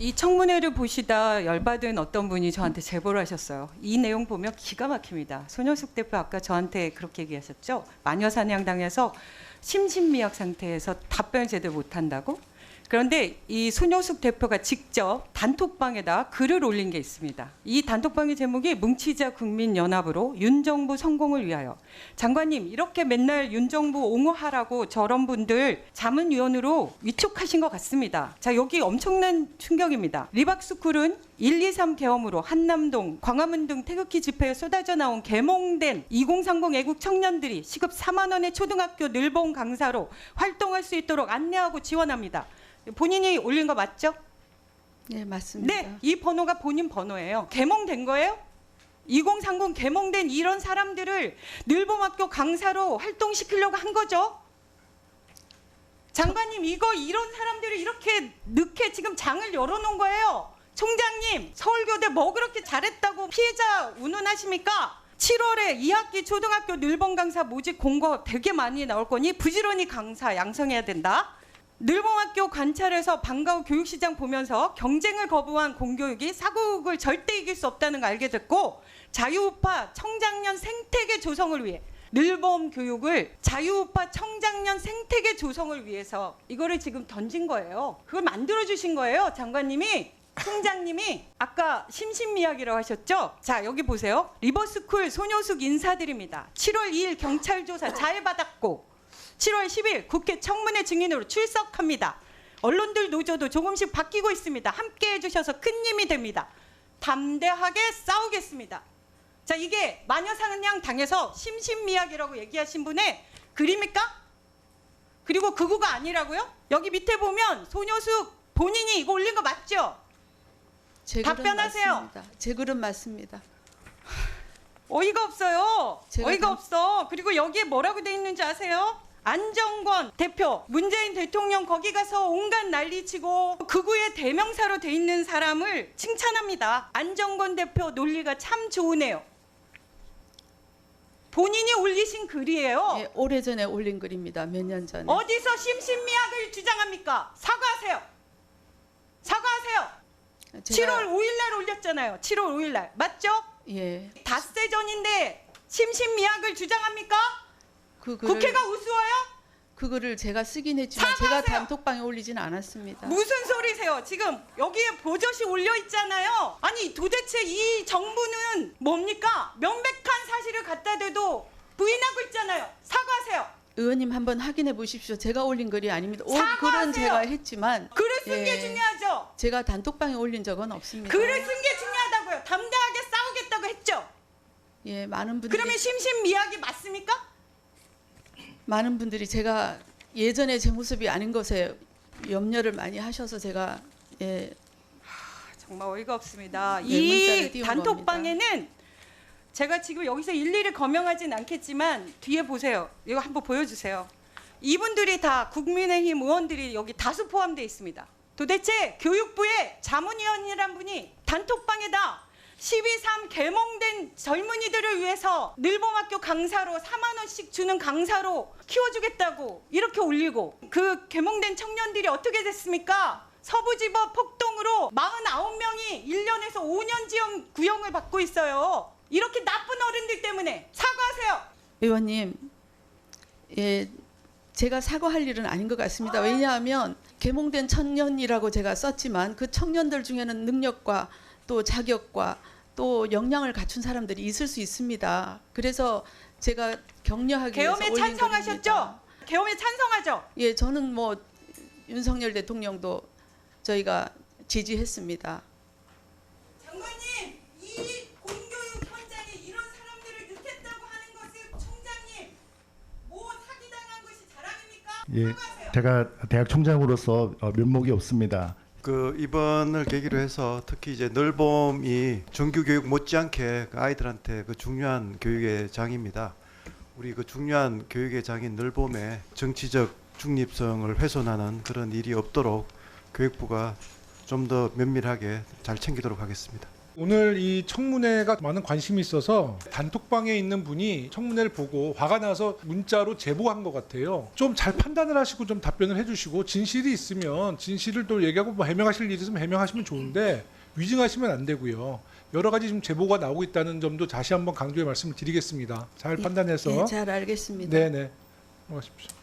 이 청문회를 보시다 열받은 어떤 분이 저한테 제보를 하셨어요. 이 내용 보면 기가 막힙니다. 손효숙 대표 아까 저한테 그렇게 얘기하셨죠. 마녀 사냥당해서 심신미약 상태에서 답변을 제대로 못한다고. 그런데 이 손효숙 대표가 직접 단톡방에다 글을 올린 게 있습니다. 이 단톡방의 제목이 뭉치자 국민연합으로 윤 정부 성공을 위하여. 장관님 이렇게 맨날 윤 정부 옹호하라고 저런 분들 자문위원으로 위촉하신 것 같습니다. 자 여기 엄청난 충격입니다. 리박스쿨은 1, 2, 3 계엄으로 한남동, 광화문 등 태극기 집회에 쏟아져 나온 개몽된 2030 애국 청년들이 시급 4만 원의 초등학교 늘봉 강사로 활동할 수 있도록 안내하고 지원합니다. 본인이 올린 거 맞죠? 네, 맞습니다. 네, 이 번호가 본인 번호예요. 개몽된 거예요? 2030 개몽된 이런 사람들을 늘봄학교 강사로 활동시키려고 한 거죠. 장관님 이거 이런 사람들을 이렇게 늦게 지금 장을 열어놓은 거예요. 총장님 서울교대 뭐 그렇게 잘했다고 피해자 운운하십니까? 7월에 2학기 초등학교 늘봄 강사 모집 공고 되게 많이 나올 거니 부지런히 강사 양성해야 된다. 늘봉학교 관찰에서 방과후 교육시장 보면서 경쟁을 거부한 공교육이 사교육을 절대 이길 수 없다는 걸 알게 됐고 자유우파 청장년 생태계 조성을 위해 늘봄 교육을 자유우파 청장년 생태계 조성을 위해서 이거를 지금 던진 거예요. 그걸 만들어 주신 거예요, 장관님이. 총장님이 아까 심신미약이라고 하셨죠? 자 여기 보세요. 리버스쿨 손효숙 인사드립니다. 7월 2일 경찰 조사 잘 받았고 7월 10일 국회 청문회 증인으로 출석합니다. 언론들 노조도 조금씩 바뀌고 있습니다. 함께 해주셔서 큰 힘이 됩니다. 담대하게 싸우겠습니다. 자 이게 마녀사냥 당해서 심신미약이라고 얘기하신 분의 글입니까? 그리고 극우가 아니라고요? 여기 밑에 보면 손효숙 본인이 이거 올린 거 맞죠? 제 답변하세요. 맞습니다. 제 글은 맞습니다. 어이가 없어요. 어이가 다- 없어. 그리고 여기에 뭐라고 돼 있는지 아세요? 안정권 대표, 문재인 대통령 거기 가서 온갖 난리치고 극우의 대명사로 돼 있는 사람을 칭찬합니다. 안정권 대표 논리가 참 좋으네요. 본인이 올리신 글이에요. 예, 오래전에 올린 글입니다. 몇 년 전에. 어디서 심신미약을 주장합니까? 사과하세요. 사과하세요. 제가- 7월 5일 날 올렸잖아요. 7월 5일 날. 맞죠? 예. 닷새 전인데 심신미약을 주장합니까? 그 글을 국회가 우스워요? 그 글을 제가 쓰긴 했지만 제가 사과하세요. 단톡방에 올리지는 않았습니다. 무슨 소리세요? 지금 여기에 보젓이 올려 있잖아요. 아니 도대체 이 정부는 뭡니까? 명백한 사실을 갖다 대도 부인하고 있잖아요. 사과하세요. 의원님 한번 확인해 보십시오. 제가 올린 글이 아닙니다. 올 사과하세요. 글은 제가 했지만 글을 쓴게 예. 중요하죠. 제가 단톡방에 올린 적은 없습니다. 글을 쓴 게 중요하다고요. 담대하게 싸우겠다고 했죠. 예, 많은 분들이 그러면 심신미약이 맞습니까? 많은 분들이 제가 예전에 제 모습이 아닌 것에 염려를 많이 하셔서 제가 예, 정말 어이가 없습니다. 네, 이 단톡방에는 제가 지금 여기서 일일이 거명하진 않겠지만 뒤에 보세요. 이거 한번 보여주세요. 이분들이 다 국민의힘 의원들이 여기 다수 포함되어 있습니다. 도대체 교육부의 자문위원이란 분이 단톡방에다 12.3 개몽 된 젊은이들을 위해서 늘봄학교 강사로 4만 원씩 주는 강사로 키워주겠다고 이렇게 올리고 그 개몽된 청년들이 어떻게 됐습니까? 서부지법 폭동으로 49명이 1년에서 5년 지형 구형을 받고 있어요. 이렇게 나쁜 어른들 때문에 사과하세요. 의원님, 예, 제가 사과할 일은 아닌 것 같습니다. 왜냐하면 개몽된 청년이라고 제가 썼지만 그 청년들 중에는 능력과 또 자격과 또 역량을 갖춘 사람들이 있을 수 있습니다. 그래서 제가 격려하기 위해서 올린 찬성하셨죠? 글입니다. 계엄에 찬성하죠? 예, 저는 뭐 윤석열 대통령도 저희가 지지했습니다. 장관님, 이 공교육 현장에 이런 사람들을 넣겠다고 하는 것은 총장님 뭐 사기당한 것이 자랑입니까? 예, 사과하세요. 제가 대학 총장으로서 어, 면목이 없습니다. 그 이번을 계기로 해서 특히 이제 늘봄이 정규 교육 못지않게 그 아이들한테 그 중요한 교육의 장입니다. 우리 그 중요한 교육의 장인 늘봄의 정치적 중립성을 훼손하는 그런 일이 없도록 교육부가 좀 더 면밀하게 잘 챙기도록 하겠습니다. 오늘 이 청문회가 많은 관심이 있어서 단톡방에 있는 분이 청문회를 보고 화가 나서 문자로 제보한 것 같아요. 좀 잘 판단을 하시고 좀 답변을 해주시고 진실이 있으면 진실을 또 얘기하고 뭐 해명하실 일이 있으면 해명하시면 좋은데 위증하시면 안 되고요. 여러 가지 지금 제보가 나오고 있다는 점도 다시 한번 강조의 말씀을 드리겠습니다. 잘 판단해서 예, 잘 알겠습니다. 네네. 고맙습니다.